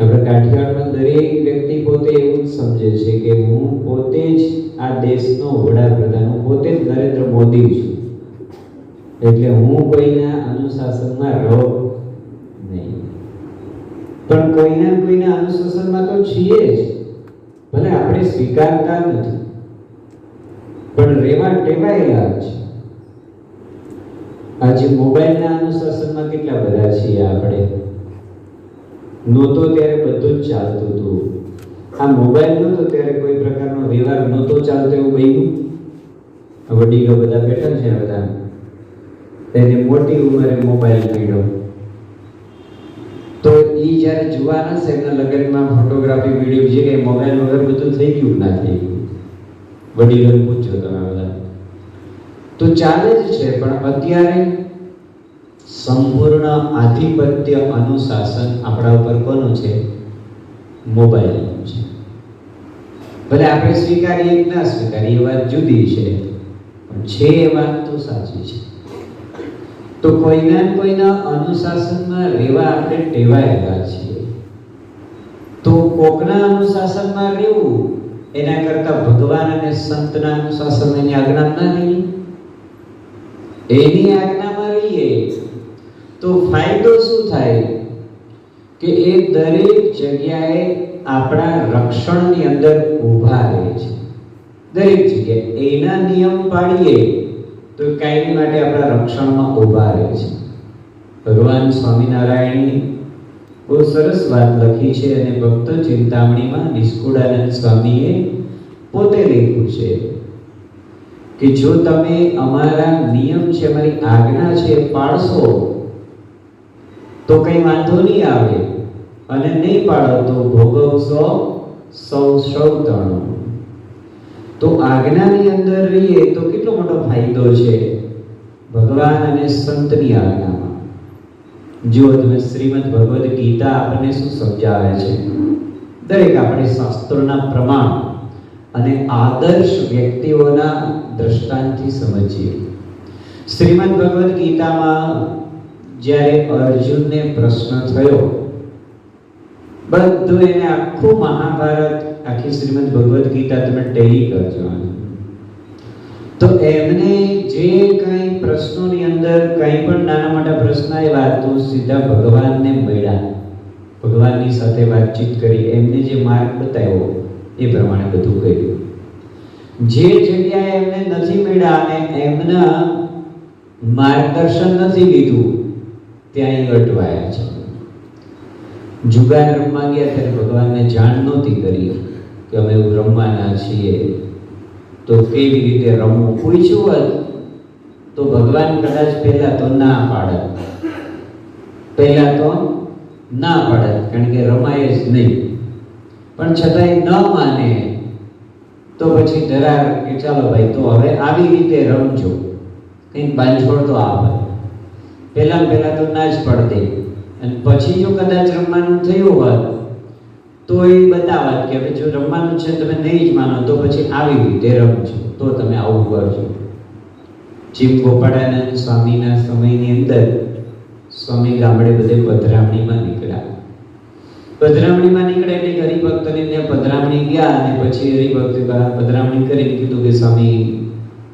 આપણે કાઠિયાવાડમાં દરેક વ્યક્તિ પોતે એવું જ સમજે છે કે હું પોતે જ આ દેશનો વડાપ્રધાન, હું પોતે જ નરેન્દ્ર મોદી છું. એટલે હું કોઈના અનુશાસનમાં રહું નહીં. પણ કોઈના કોઈના અનુશાસનમાં તો છીએ જ. ભલે આપણે સ્વીકારતા નથી, પણ રેવા ટેવાયેલા છે. આજે મોબાઈલના અનુશાસનમાં કેટલા બધા છીએ આપણે? નહોતો ત્યારે બધું જ ચાલતું હતું. આ મોબાઈલ નહોતો ત્યારે કોઈ પ્રકારનો વ્યવહાર નહોતો ચાલતો એવું બન્યું? વડીલો બધા બેઠા છે બધા. તેને મોટી ઉંમરે મોબાઈલ મળ્યો તો એ જ્યારે જુવાન હશે, એમના લગ્નમાં ફોટોગ્રાફી વીડિયો જે કંઈ મોબાઈલ વગર બધું થઈ ગયું ના થઈ ગયું. વડીલોને પૂછજો તમે બધા. તો ચાલે જ છે, પણ અત્યારે સંપૂર્ણ આધિપત્ય અનુશાસન આપણા ઉપર કોનું છે? મોબાઈલનું છે. ભલે આપણે સ્વીકારીએ કે ના સ્વીકારીએ વાત જુદી છે. પણ છે એ વાત તો સાચી છે. તો કોઈના કોઈના અનુશાસનમાં રહેવા આપણે ટેવાયેલા છીએ. તો કોકના અનુશાસનમાં રહેવું, એના કરતા ભગવાન અને સંતના અનુશાસન એની આજ્ઞા ના રહીએ એની રહીએ તો ફાયદો શું થાય? કે એ દરેક જગ્યાએ આપણા રક્ષણની અંદર ઊભા રહે છે. દરેક જગ્યાએ. એના નિયમ પાડીએ તો કાયમી માટે આપણા રક્ષણમાં ઊભા રહે છે. ભગવાન સ્વામિનારાયણની બહુ સરસ વાત લખી છે અને ભક્ત ચિંતામણીમાં નિષ્કુળાનંદ સ્વામીએ પોતે લખ્યું છે કે જો તમે અમારા નિયમ છે, અમારી આજ્ઞા છે પાળશો તો કઈ વાંધો નહીં આવે. અને નહીં પાડો તો ભોગવશો સૌ સૌ તણો તો આજ્ઞાની અંદર રહીએ તો કેટલો મોટો ફાયદો છે? ભગવાન અને સંતની આજ્ઞામાં. જો તમે શ્રીમદ ભગવદ્ ગીતા આપણને શું સમજાવે છે? દરેક આપણે શાસ્ત્રોના પ્રમાણ અને આદર્શ વ્યક્તિઓના દ્રષ્ટાંતથી સમજીએ. શ્રીમદ ભગવદ્ ગીતામાં જ્યારે અર્જુનને પ્રશ્ન થયો, બધું એને આખું મહાભારત, આખી શ્રીમદ ભગવદ્ ગીતા તમે ટેલી કરજો તો એમને જે કંઈ પ્રશ્નોની અંદર કંઈ પણ નાના મોટા પ્રશ્ન આવ્યા તો સીધા ભગવાનને મળ્યા. ભગવાનની સાથે વાતચીત કરી, એમને જે માર્ગ બતાવ્યો, એ પ્રમાણે બધું કર્યું. જે જગ્યાએ એમને નથી મળ્યા અને એમના માર્ગદર્શન નથી લીધું ત્યાં એ અટવાયા છે. જુગાર રમવા ગયા ત્યારે ભગવાનને જાણ નહોતી કરી કે અમે એવું રમવાના છીએ. તો કેવી રીતે રમવું? પૂછ્યું હોત તો ભગવાન કદાચ પહેલા તો ના પાડત. પહેલા તો ના પાડત, કારણ કે રમાય જ નહીં. પણ છતાંય ન માને. તો પછી ધરાર કે ચાલો ભાઈ, તો હવે આવી રીતે રમજો. કંઈક બાંધછોડ તો આવે પહેલા પહેલા તો ના જ પડતી. અને પછી જો કદાચ રમવાનું થયું હોત, તો એ બતાવત કે હવે જો રમવાનું છે તમે નહીં જ માનો, તો પછી આવી રીતે રમજો. તો તમે આવું કરજો. જીવ ગોપાળાનંદ સ્વામીના સમયની અંદર સ્વામી ગામડે બધે પધરામણીમાં નીકળ્યા. પધરામણીમાં નીકળ્યા એટલે હરિભક્તોને ત્યાં પધરામણી ગયા અને પછી હરિભક્ત પધરામણી કરીને કીધું કે સ્વામી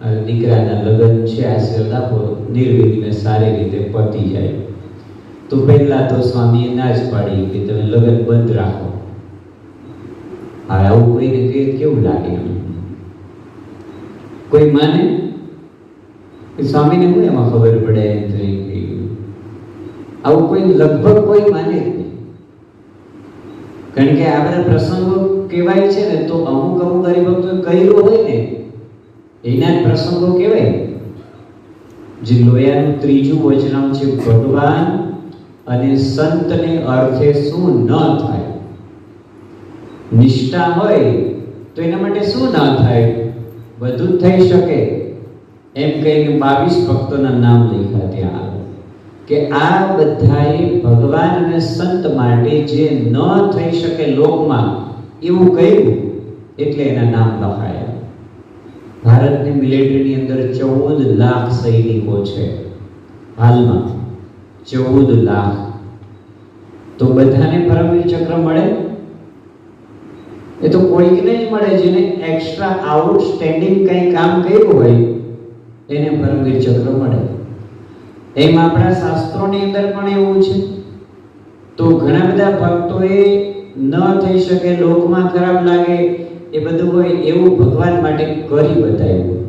દીકરાના લગ્ન છે આશીર્વાદ આપો નિર્વિઘ્ને સારી રીતે પતી જાય. તો પહેલા તો સ્વામીએ ના જ પાડી કે તમે લગ્ન બંધ રાખો. હવે આવું કોઈને કે, કેવું લાગે કોઈ માને? કે સ્વામીને હું એમાં ખબર પડે એમ થઈ ગયું આવું કોઈ લગભગ કોઈ માને કારણ કે આ બધા પ્રસંગો કહેવાય છે ને, તો અમુક અમુક હરિભક્તો કર્યું હોય ને એના પ્રસંગો કહેવાય. જે લોયાનું ત્રીજું વચનામ છે, ભગવાન અને સંતને અર્થે શું ન થાય? નિષ્ઠા હોય તો એના માટે શું ના થાય? બધું થઈ શકે. એમ કહીને બાવીસ ભક્તોના નામ લખ્યા ત્યાં કે આ બધાએ ભગવાન અને સંત માટે જે ન થઈ શકે લોકમાં, એવું કહ્યું, એટલે એના નામ લખાયા. ભારતની મિલિટરીની અંદર ચૌદ લાખ સૈનિકો છે, હાલમાં ચૌદ લાખ. તો બધાને પરમવીર ચક્ર મળે? એ તો કોઈકને જ મળે જેને એક્સ્ટ્રા આઉટસ્ટેન્ડિંગ કંઈ કામ કર્યું હોય, એને પરમવીર ચક્ર મળે. એમ આપણા શાસ્ત્રોની અંદર પણ એવું છે. તો ઘણા બધા ભક્તોએ ન થઈ શકે, લોકમાં ખરાબ લાગે એ બધું હોય એવું ભગવાન માટે કરી બતાવ્યું.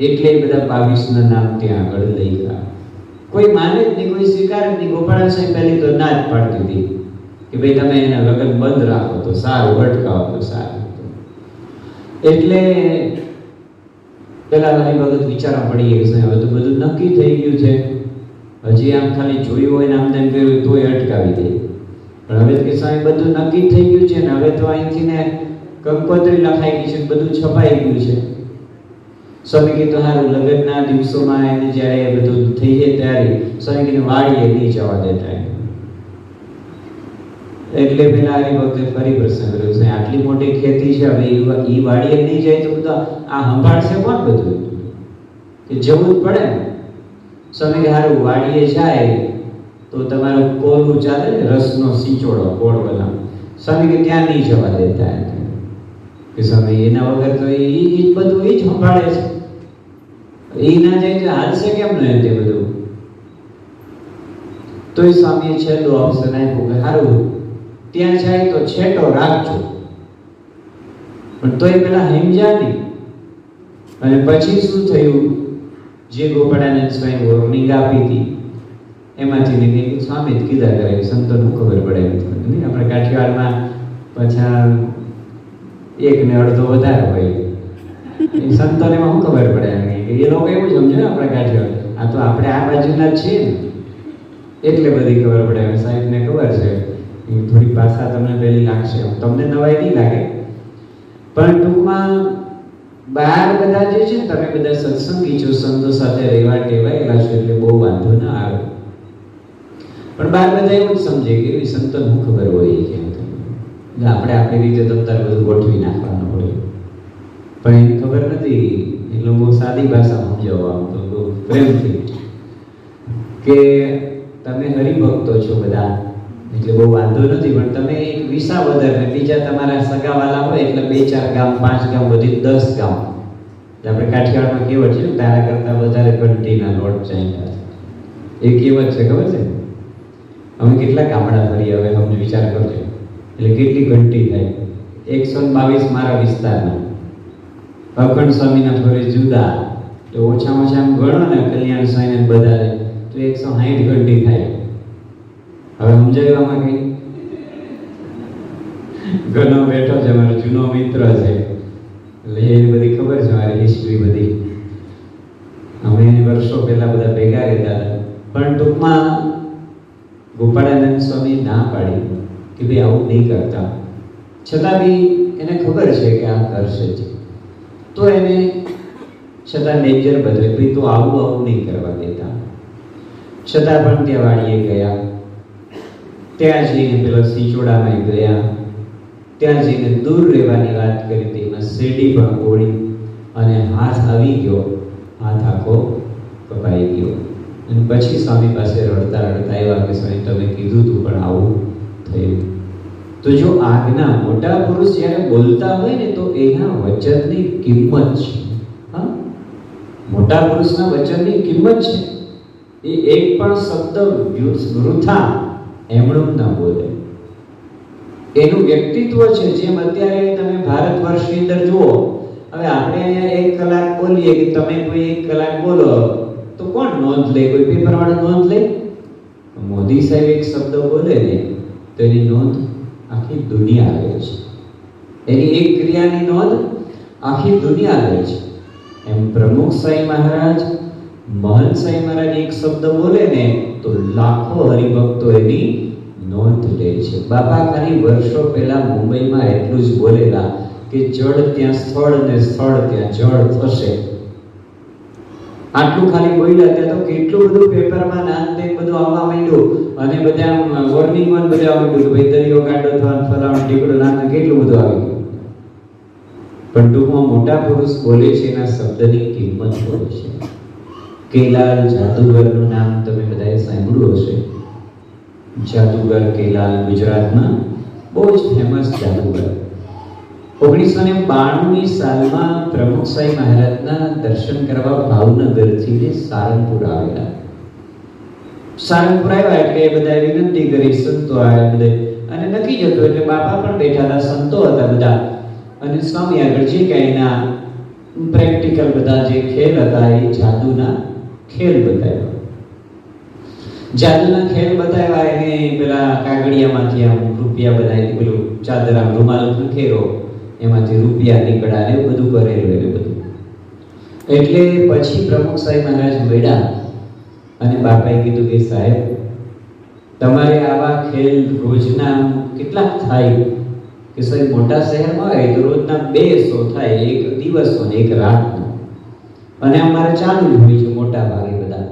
એટલે બધા બધા બાવીસના નામ ત્યાં આગળ લઈ ગયા કોઈ માને જ નહીં, કોઈ સ્વીકાર જ નહીં. ગોપાળા સાહેબ પહેલી તો ના જ પાડતી હતી કે ભાઈ તમે એના લગ્ન બંધ રાખો તો સારું અટકાવો તો સારું. એટલે પેલા મારી વખત વિચારવા પડી સાહેબ, હવે તો બધું નક્કી થઈ ગયું છે. હજી આમ ખાલી જોયું હોય ને આમ તેમ કર્યું તોય અટકાવી દે. પણ હવે કે સાહેબ, બધું નક્કી થઈ ગયું છે ને હવે તો અહીંથી ને કંકોત્રી લખાઈ ગઈ છે, બધું છપાઈ ગયું છે. સ્વામી કીધું હારું, લગ્નના દિવસોમાં એને જ્યારે એ બધું થઈ જાય ત્યારે સ્વામી કીધું વાડીએ નહીં જવા દેતા એટલે પેલા આવી વખતે ફરી પ્રશ્ન કર્યો છે આટલી મોટી ખેતી છે, હવે એ એ વાડીએ નહીં જાય તો બધા આ સંભાળશે કોણ બધું? કે જવું જ પડે. સ્વામી હારું, વાડીએ જાય તો તમારું કોલું ચાલે રસનો સિંચોડો કોળ બનાવ. સ્વામી કે ત્યાં નહીં જવા દેતા. કે સ્વામી એના વગર તો એ જ બધું એ જ સંભાળે છે. એ ના જાય તો હાલશે કેમ ને તે બધું? તો એ સ્વામીએ છેલ્લું ઓપ્શન આપ્યું કે સારું ત્યાં જાય તો છેટો રાખજો. પણ તોય પેલા હિમજા અને પછી શું થયું? જે ગોપાળાનંદ સ્વામી વોર્નિંગ આપી હતી, એમાંથી ને કંઈક સ્વામી જ કીધા કરે. સંતોનું ખબર પડે આપણે કાઠિયાવાડમાં પાછા એક ને અડધો વધારે હોય. એ સંતોને શું ખબર પડે કે એ લોકો એવું સમજે ને આપણે કાઢ્યો આ તો આપણે આ બાજુના છીએ ને. એટલે બધી ખબર પડે. સાહેબને ખબર છે. થોડી ભાષા તમને પહેલી લાગશે. તમને નવાઈ નહીં લાગે. પણ ટૂંકમાં બહાર બધા જે છે તમે બધા સત્સંગી છો, સંતો સાથે રહેવા ટેવાયેલા છો એટલે બહુ વાંધો ના આવે. પણ બહાર બધા એવું જ સમજે કે સંતો શું ખબર હોય તો. એટલે આપણે આપણી રીતે અત્યારે બધું ગોઠવી નાખવાનું હોય. પણ એને ખબર નથી એટલે બહુ સાદી ભાષા સમજાવવા આવતો, તો પ્રેમથી. કે તમે હરિભક્તો છો બધા, એટલે બહુ વાંધો નથી, પણ તમે એક વિસાવદર ને બીજા તમારા સગાવાલા હોય, એટલે બે ચાર ગામ, પાંચ ગામ, બધી દસ ગામ. આપણે કાઠિયાવાડમાં કહેવત છે તારા કરતાં વધારે ઘંટીના લોટ છે. એ કહેવત છે, ખબર છે? અમે કેટલા ગામડા ફરી હવે અમને વિચાર કરજો. એટલે કેટલી ઘંટી થાય? એકસો બાવીસ મારા વિસ્તારમાં અખંડ સ્વામીના ફરે જુદા. તો ઓછામાં ઓછા ગણો ને કલ્યાણ સ્વામીને બધા તો એકસો સાઠ ઘંટી થાય. હવે સમજાયું આમાં કઈ? ઘણો બેઠો છે મારો જૂનો મિત્ર છે. એટલે એ બધી ખબર છે, મારી હિસ્ટ્રી બધી. અમે વર્ષો પહેલા બધા ભેગા રહેતા પણ ટૂંકમાં ગોપાળાનંદ સ્વામી ના પાડી. કે ભાઈ આવું નહીં કરતા. છતાં બી એને ખબર છે કે આ કરશે જ. તો એને છતાં નેચર બદલે ભાઈ તો આવું આવું નહીં કરવા દેતા. છતાં પણ ત્યાં વાળીએ ગયા. ત્યાં જઈને પેલો સિંચોડામાં ગયા. ત્યાં જઈને દૂર રહેવાની વાત કરી તેમાં શેરડી પણ ઓળી અને હાથ આવી ગયો. હાથ આખો કપાઈ ગયો. અને પછી સ્વામી પાસે રડતા રડતા એવા કે સ્વામી, તમે કીધું તું પણ આવું થયું. તો જો આજ્ઞા મોટા પુરુષ જ્યારે બોલતા હોય ને તો એના વચનની કિંમત છે. હા? મોટા પુરુષના વચનની કિંમત છે. એ એક પણ શબ્દ વૃથા એમણું ના બોલે. એનું વ્યક્તિત્વ છે. જેમ અત્યારે તમે ભારત વર્ષની અંદર જુઓ, હવે આપણે અહીંયા એક કલાક બોલીએ કે તમે કોઈ એક કલાક બોલો, તો કોણ નોંધ લે? કોઈ પેપરવાળો નોંધ લે? મોદી સાહેબ એક શબ્દ બોલે ને, તો એની નોંધ આખી દુનિયા લે છે. એની એક ક્રિયાની નોંધ, આખી દુનિયા લે છે. એમ પ્રમુખ સાંઈ મહારાજ, મહંત સાંઈ મહારાજ એક શબ્દ બોલે ને, તો લાખો હરિભક્તો એની નોંધ લે છે. બાબા ખાલી વર્ષો પહેલા મુંબઈમાં એટલું જ બોલેલા કે જળ ત્યાં સ્થળ ને સ્થળ ત્યાં જળ થશે. આટલું ખાલી કોઈ લેતા તો કેટલું બધું પેપરમાં નાન તે બધું આવવા માંડ્યું? અને બધા વોર્નિંગમાં બધા આવી ગયું કે ભાઈ દરિયો કાંડો થવાનું, ફલાણું ટીકડું નાન કેટલું બધું આવી ગયું. પણ ટૂંકમાં મોટા પુરુષ બોલે છે એના શબ્દની કિંમત બોલે છે કેલાલ જાદુગરનું નામ તમે બધાએ સાંભળ્યું હશે? જાદુગર કેલાલ ગુજરાતમાં? બહુ જ ફેમસ જાદુગર. ઓગણીસો ને બાણુંની સાલમાં પ્રમુખ સાંઈ મહારાજના દર્શન કરવા ભાવનગરથી તે સારંગપુર આવેલા. સારંગપુર આવ્યા એટલે એ બધા વિનંતી કરી, સંતો આવ્યા બધે. અને નક્કી જતો એટલે બાપા પણ બેઠા હતા સંતો હતા બધા. અને સ્વામી આગળ જે કાંઈ એના પ્રેક્ટિકલ બધા જે ખેલ હતા એ જાદુના ખેલ બતાવ્યા. જાદુના ખેલ બતાવ્યા એને પેલા કાગળિયામાંથી આમ રૂપિયા બનાવી પેલું ચાદર આમ રૂમાલ ખેરો એમાંથી રૂપિયા નીકળ્યા ને બધું કરેલું એવું બધું. એટલે પછી પ્રમુખ સાહેબ મહારાજ મળ્યા અને બાપાએ કીધું કે સાહેબ, તમારે આવા ખેલ રોજના કેટલાક થાય? કે સાહેબ, મોટા શહેરમાં હોય તો રોજના બે સો થાય એક દિવસનો ને એક રાતનો. અને અમારે ચાલુ હોય છે મોટા ભાગે બધા.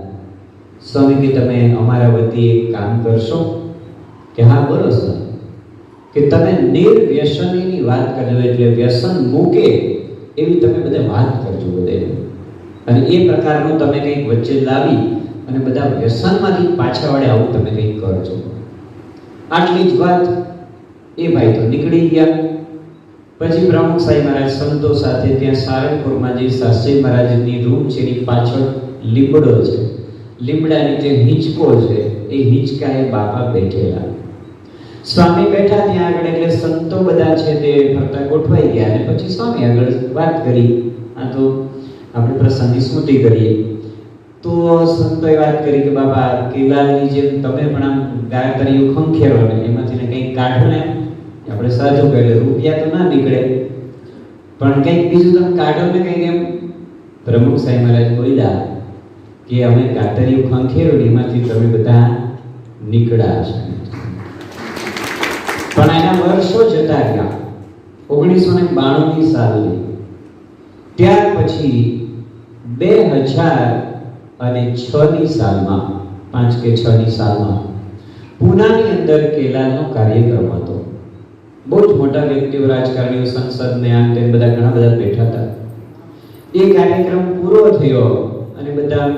સ્વામી કે તમે અમારા વતી એક કામ કરશો? કે હા, બોલો સર કે તમે નિર્વ્યસનીની વાત કરજો, એટલે વ્યસન મૂકે એવી તમે બધે વાત કરજો બધે અને એ પ્રકારનું તમે કંઈક વચ્ચે લાવી અને બધા વ્યસનમાંથી પાછા વળે આવું તમે કંઈક કરજો. આટલી જ વાત. એ ભાઈ તો નીકળી ગયા. પછી પ્રમુખ સાહેબ મહારાજ સંતો સાથે ત્યાં સારંગપુરમાં જે શાસ્ત્રી મહારાજની રૂમ છે, એની પાછળ લીમડો છે. લીમડાની જે હિંચકો છે, એ હિંચકાએ બાપા બેઠેલા. સ્વામી બેઠા ત્યાં આગળ એટલે સંતો બધા છે તે ફરતા ગોઠવાઈ ગયા અને પછી સ્વામી આગળ વાત કરી. આ તો આપણે પ્રસંગની સ્મૃતિ કરીએ. તો સંતોએ વાત કરી કે બાબા કેલાની જેમ તમે પણ આમ ગાયતરીઓ ખંખેરો ને એમાંથી ને કંઈક કાઢો ને. આપણે સાચું કહીએ રૂપિયા તો ના નીકળે. પણ કંઈક બીજું તમે કાઢો ને કંઈક એમ. પ્રમુખ સાહેબ મહારાજ બોલ્યા કે અમે કાતરિયું ખંખેરો એમાંથી તમે બધા નીકળ્યા છે. એના વર્ષો જતા ગયા ઓગણીસો ને બાણુંની સાલની. ત્યાર પછી બે હજાર અને છ ની સાલમાં, પાંચ કે છ ની સાલમાં, પૂનાની અંદર કેલાલનો કાર્યક્રમ હતો. બહુ જ મોટા વ્યક્તિઓ, રાજકારણીઓ, સંસદ, ને આમ તેમ બધા ઘણા બધા બેઠા હતા. એ કાર્યક્રમ પૂરો થયો અને બધા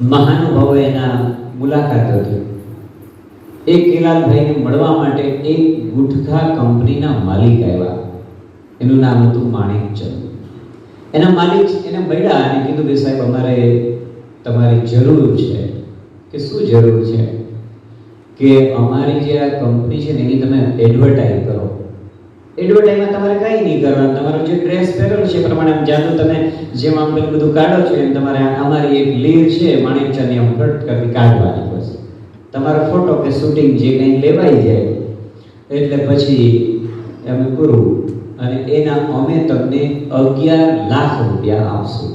મહાનુભાવો એના મુલાકાતો હતી એક કેલાલભાઈને મળવા માટે એક ગુટખા કંપનીના માલિક આવ્યા. એનું નામ હતું માણેકચંદ એના માલિક એને મળ્યા અને કીધું કે સાહેબ, અમારે તમારી જરૂર છે. કે શું જરૂર છે? કે અમારી જે આ કંપની છે ને એની તમે એડવર્ટાઇઝ કરો. એડવર્ટાઇઝમાં તમારે કંઈ નહીં કરવાનું. તમારો જે ડ્રેસ પહેરેલો છે એ પ્રમાણે જાતું તમે જેમ આમ બધું કાઢો છો એમ તમારે અમારી એક લીર છે માણેકચંદની આમ કટ કરી કાઢવાની. તમારો ફોટો કે શૂટિંગ જે કંઈ લેવાઈ જાય એટલે પછી અમે પૂરું અને એના અમે તમને અગિયાર લાખ રૂપિયા આપશું.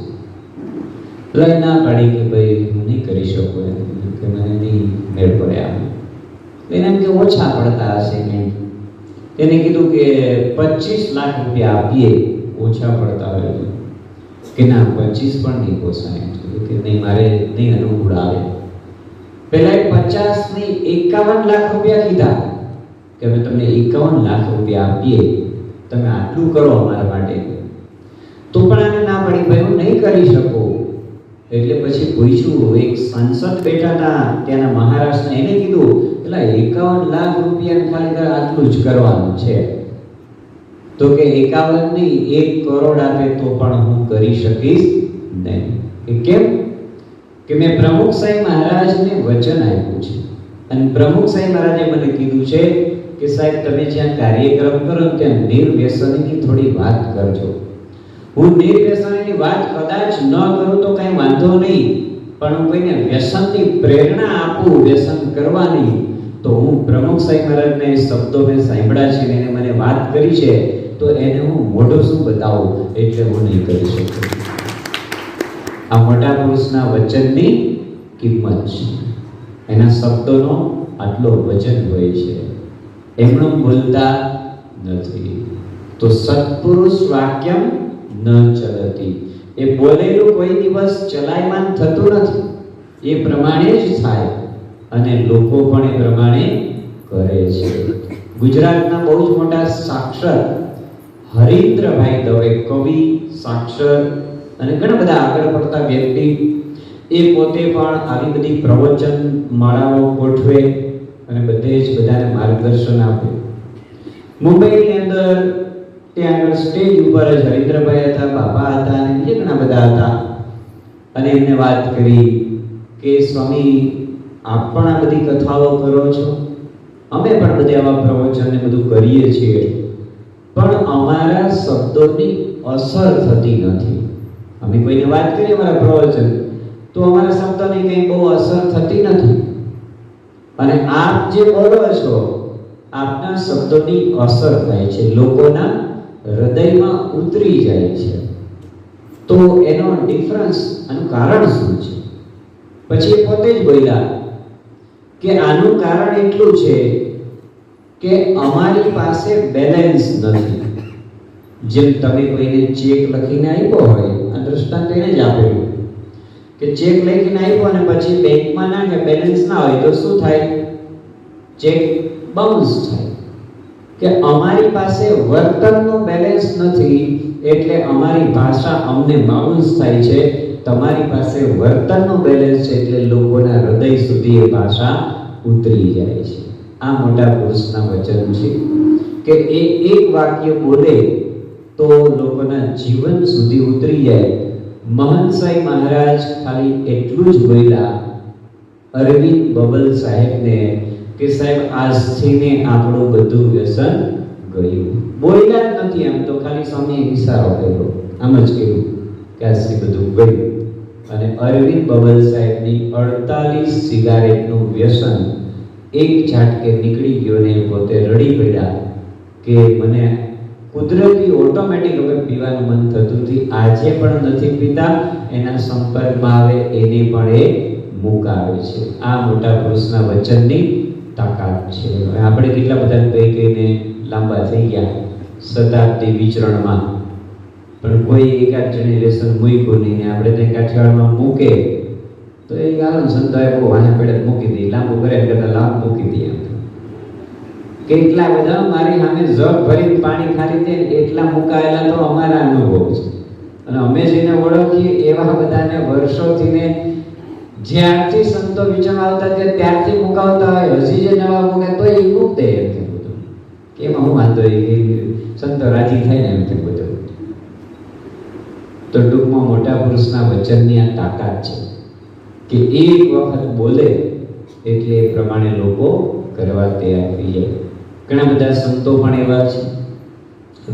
લઈ ના પાડી કે ભાઈ હું નહીં કરી શકું એમ, કે મને નહીં મેળ પડે આમ. એને કે ઓછા પડતા હશે નહીં એને કીધું કે પચીસ લાખ રૂપિયા આપીએ, ઓછા પડતા હોય કે ના, પચીસ પણ નહીં પોસાય. કે નહીં, મારે નહીં અનુકૂળ આવે. પહેલા એ પચાસ ને એકાવન લાખ રૂપિયા કીધા. કે અમે તમને એકાવન લાખ રૂપિયા આપીએ, તમે આટલું કરો અમારા માટે. તો પણ આને ના પડી ભાઈ નહીં કરી શકો. એટલે પછી પૂછ્યું, એક સાંસદ બેઠા હતા, ત્યાંના મહારાષ્ટ્રને એને કીધું એટલે એકાવન લાખ રૂપિયા ખાલી આટલું જ કરવાનું છે. તો કે એકાવન નહીં, એક કરોડ આપે તો પણ હું કરી શકીશ? નહીં. કેમ? કે મેં પ્રમુખ સાહેબ મહારાજને વચન આપ્યું છે. અને પ્રમુખ સાહેબ મહારાજે મને કીધું છે કે સાહેબ, તમે જ્યાં કાર્યક્રમ કરો ત્યાં નિર્વ્યસનની થોડી વાત કરજો. હું નિર્વ્યસનની વાત કદાચ ન કરું તો કઈ વાંધો નહીં, પણ હું કોઈને વ્યસનની પ્રેરણા આપું, વ્યસન કરવાની, તો હું પ્રમુખ સાહેબ મહારાજને શબ્દો મેં સાંભળ્યા છે એને મને વાત કરી છે, તો એને હું મોઢું શું બતાવું? એટલે હું નહીં કરી શકું. આ મોટા પુરુષના વચનની કિંમત છે. એના શબ્દોનો આટલો વચન હોય છે. એમનું બોલતા નથી. તો સત્પુરુષ વાક્યમ ન ચલતી. એ બોલેલું કોઈ દિવસ ચલાયમાન થતું નથી. એ પ્રમાણે જ થાય અને લોકો પણ એ પ્રમાણે કરે છે. ગુજરાતના બહુ જ મોટા સાક્ષર હરીન્દ્રભાઈ દવે કવિ, સાક્ષર અને ઘણા બધા આગળ પડતા વ્યક્તિ એ પોતે પણ આવી બધી પ્રવચન માળાઓ ગોઠવે અને બધે જ બધાને માર્ગદર્શન આપે. મુંબઈની અંદર ત્યાં આગળ સ્ટેજ ઉપર જ હરિન્દ્રભાઈ હતા, બાપા હતા અને બીજા ઘણા બધા હતા. અને એમને વાત કરી કે, સ્વામી, આપ પણ આ બધી કથાઓ કરો છો? અમે પણ બધે આવા પ્રવચનને બધું કરીએ છીએ. પણ અમારા શબ્દોની અસર થતી નથી. અમે કોઈને વાત કરીએ અમારા પ્રવચન. તો અમારા શબ્દોની કંઈ બહુ અસર થતી નથી. અને આપ જે બોલો છો, આપના શબ્દોની અસર થાય છે. લોકોના હૃદયમાં ઉતરી જાય છે. તો એનો ડિફરન્સ આનું કારણ શું છે? પછી એ પોતે જ બોલ્યા કે આનું કારણ એટલું છે કે અમારી પાસે બેલેન્સ નથી. જેમ તમે કોઈને ચેક લખીને આપ્યો હોય દ્રષ્ટાંત એને જ આપેલું કે ચેક લખીને આપ્યો અને પછી બેંકમાં નાખે બેલેન્સ ના હોય તો શું થાય? ચેક બાઉન્સ થાય. કે અમારી પાસે વર્તનનું બેલેન્સ નથી એટલે અમારી ભાષા અમને બાઉન્સ થાય છે. તમારી પાસે વર્તનનું બેલેન્સ છે એટલે લોકોના હૃદય સુધી એ ભાષા ઉતરી જાય છે. આ મોટા પુરુષના વચન છે. કે એ એક વાક્ય બોલે તો લોકોના જીવન સુધી ઉતરી જાય. મહંત સાહેબ મહારાજ ખાલી એટલું જ બોલ્યા, અરવિંદ બબલ સાહેબને કે સાહેબ આજથી ને આપણું બધું વ્યસન ગયું. બોલ્યા જ નથી એમ તો ખાલી સ્વામીએ ઇશારો કર્યો. આમ જ કહ્યું કે આજથી બધું ગયું. અને અરવિંદ બબલ સાહેબની અડતાલીસ સિગારેટનું વ્યસન એક ઝાટકે નીકળી ગયો ને પોતે રડી પડ્યા કે મને કુદરતી ઓટોમેટિક હવે પીવાનું મન થતું હતું આજે પણ નથી પીતા. એના સંપર્કમાં આવે, એને પણ એ મુકાવે છે. આ મોટા પુરુષના વચનની તાકાત છે. હવે આપણે કેટલા બધા કહી કહીને લાંબા થઈ ગયા. શતાબ્દી વિચરણમાં. પણ કોઈ એકાદ જનરેશન મૂક્યું નહીં. આપણે ત્યાં કાઠિયાવાડમાં મૂકે. તો એ ગાલન સંતોએ બહુ વાંહે પડે મૂકી દઈએ લાંબુ કરે કરતાં લાંબ મૂકી દઈએ કેટલા બધા મારી સામે જગ ભરી પાણી ખાલી દે એટલા મુકાયેલા તો અમારા અનુભવ છે. અને અમે જેને ઓળખીએ એવા બધાને વર્ષોથી ને જ્યારથી સંતો વિચાર આવતા તે ત્યારથી મુકાવતા હોય, હજી જે નવા મૂકે તો એ મૂક દે એમ હું વાંધો એ સંતો રાજી થાય ને એમ કે બધું. તો ટૂંકમાં મોટા પુરુષના વચનની આ તાકાત છે કે એક વખત બોલે એટલે એ પ્રમાણે લોકો કરવા તૈયાર થઈ જાય. ઘણા બધા સંતો પણ એવા છે.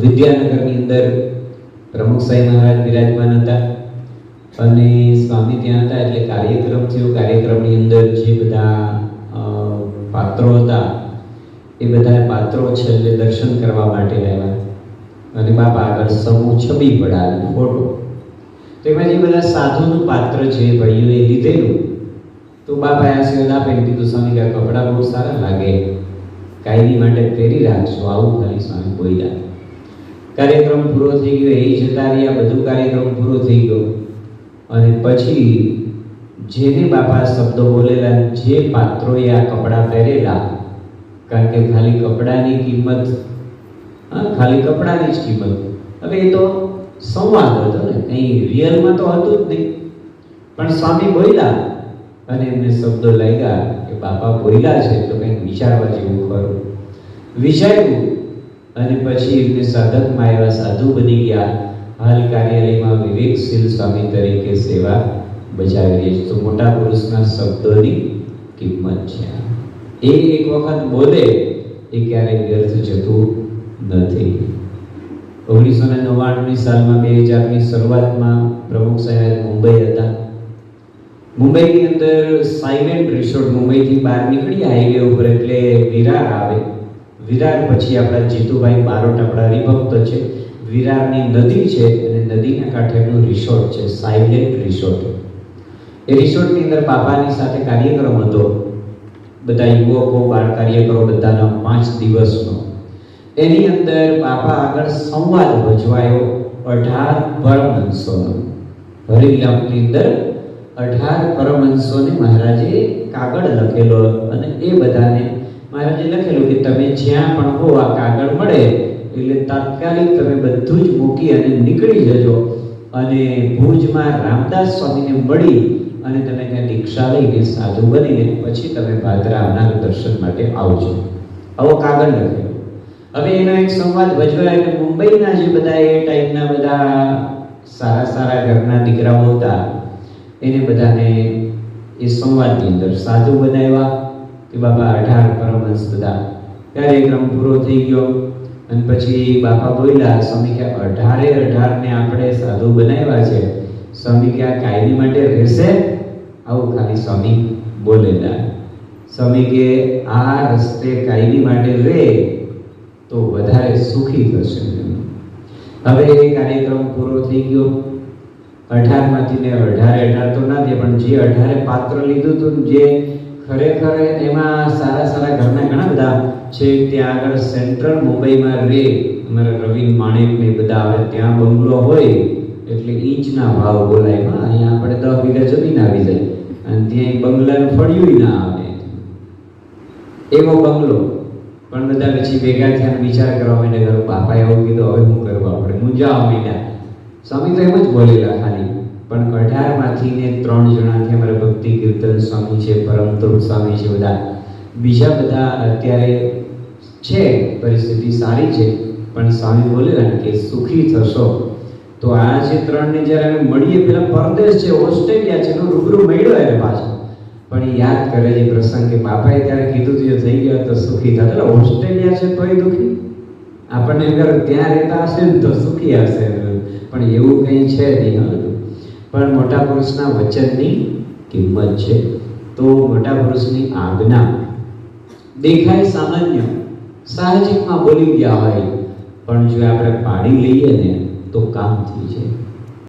વિદ્યાનગરની અંદર પ્રમુખ સાહેબ મહારાજ બિરાજમાન હતા અને સ્વામી ત્યાં હતા એટલે કાર્યક્રમ થયો. કાર્યક્રમની અંદર જે બધા પાત્રો હતા, એ બધા પાત્રો છેલ્લે દર્શન કરવા માટે આવ્યા. અને બાપા આગળ સમૂહ છબી પડાવી, ફોટો. તો એમાં જે બધા સાધુનું પાત્ર છે, ભાઈઓએ લીધેલું, તો બાપાએ આશીર્વાદ આપીને કીધું, સ્વામી કપડાં બહુ સારા લાગે. કાયમી માટે પહેરી રાખશો, આવું ખાલી સ્વામી બોલ્યા. કાર્યક્રમ પૂરો થઈ ગયો, એ જતા રહ્યા, બધું કાર્યક્રમ પૂરો થઈ ગયો. અને પછી જેને બાપા શબ્દો બોલેલા, જે પાત્રોએ આ કપડાં પહેરેલા, કારણ કે ખાલી કપડાની કિંમત, હા, ખાલી કપડાની જ કિંમત. હવે એ તો સંવાદ હતો ને, કંઈ રિયલમાં તો હતું જ નહીં. પણ સ્વામી બોલ્યા અને એમને શબ્દો લાગ્યા કે બાપા બોલ્યા છે, તો વિચારવા જેવું ખરું. વિચાર્યું અને પછી એમને સાધકમાં એવા સાધુ બની ગયા. હાલ કાર્યાલયમાં વિવેકશીલ સ્વામી તરીકે સેવા બજાવી રહી છે. તો મોટા પુરુષના શબ્દોની કિંમત છે. એ એક વખત બોલે એ ક્યારેય વ્યર્થ જતું નથી. ઓગણીસો ને નવ્વાણુંની સાલમાં બે હજારની શરૂઆતમાં પ્રમુખ સાહેબ મુંબઈ હતા. મુંબઈની અંદર સાયલેન્ટ રિસોર્ટ મુંબઈથી બહાર નીકળી હાઈવે ઉપર એટલે વિરાર આવે. વિરાર પછી આપણા જીતુભાઈ બારોટ આપણા હરિભક્ત છે. વિરારની નદી છે અને નદીના કાંઠેનું રિસોર્ટ છે, સાયલેન્ટ રિસોર્ટ. એ રિસોર્ટની અંદર બાપાની સાથે કાર્યક્રમ હતો. બધા યુવકો, બાળ કાર્યકરો બધાનો પાંચ દિવસનો. એની અંદર બાપા આગળ સંવાદ ભજવાયો. અઢાર પરમહંસોનો હરિલામની અંદર અઢાર પરમહંસોને મહારાજે કાગળ લખેલો અને એ બધાને મહારાજે લખેલું કે તમે જ્યાં પણ હો, આ કાગળ મળે. એટલે તાત્કાલિક તમે બધું જ મૂકી અને નીકળી જજો. અને ભુજમાં રામદાસ સ્વામીને મળી અને તમે ત્યાં દીક્ષા લઈને સાધુ બનીને પછી તમે ભાદરા આવનાર દર્શન માટે આવજો. આવો કાગળ લખ્યો હવે એનો એક સંવાદ ભજવાય એટલે મુંબઈના જે બધા એ ટાઈપના બધા સારા સારા ઘરના દીકરાઓ હતા એને બધાને એ સંવાદની અંદર સાધુ બનાવ્યા કે બાબા અઢાર પરમહંસ બધા. કાર્યક્રમ પૂરો થઈ ગયો અને પછી બાપા બોલ્યા સ્વામી કે અઢારે અઢારને આપણે સાધુ બનાવ્યા છે. સ્વામી કે આ કાયદી માટે રહેશે? આવું ખાલી સ્વામી બોલેલા. સ્વામી કે આ રસ્તે કાયદી માટે રહે તો વધારે સુખી થશે. હવે એ કાર્યક્રમ પૂરો થઈ ગયો. અઢારમાંથી ને અઢારે અઢાર તો ના થયા પણ જે અઢારે પાત્ર લીધું હતું જે ખરેખર એમાં સારા સારા ઘરના ઘણા બધા છે, ત્યાં આગળ સેન્ટ્રલ મુંબઈમાં રે. અમારા રવિન માણેક ને બધા આવે, ત્યાં બંગલો હોય, એટલે ઈંચના ભાવ બોલાય. હા, અહીંયા આપણે દસ વીઘા જમીન આવી જાય, અને ત્યાં બંગલાનું ફળિયું ના આવે. એવો બંગલો. પણ બધા પછી ભેગા થયા વિચાર કરવા માંડ્યા બાપા એવું કીધું, હવે હું કરવા આપણે? મુંજા માંડ્યા સ્વામી તો એમ જ બોલેલા પણ અઢારમાંથી ને ત્રણ જણાથી અમારા ભક્તિ કીર્તન સ્વામી છે, પરમતૃપ સ્વામી છે બધા. બીજા બધા અત્યારે છે, પરિસ્થિતિ સારી છે, પણ સ્વામી બોલેલા કે સુખી થશો. તો આ જે ત્રણને જ્યારે અમે મળીએ પેલા પરદેશ છે, ઓસ્ટ્રેલિયા છે, એનો રૂબરૂ મળ્યો એને પાછો. પણ યાદ કરે છે પ્રસંગ કે બાપાએ ત્યારે કીધું જો થઈ ગયો તો સુખી થશે એટલે ઓસ્ટ્રેલિયા છે, તોય દુખી. આપણને અગર ત્યાં રહેતા હશે ને તો સુખી હશે. પણ એવું કંઈ છે નહીં. પણ મોટા પુરુષના વચનની કિંમત છે. તો મોટા પુરુષની આજ્ઞા. દેખાય સામાન્ય. સાહજિકમાં બોલી ગયા હોય. પણ જો આપણે પાડી લઈએ ને, તો કામ થઈ જાય.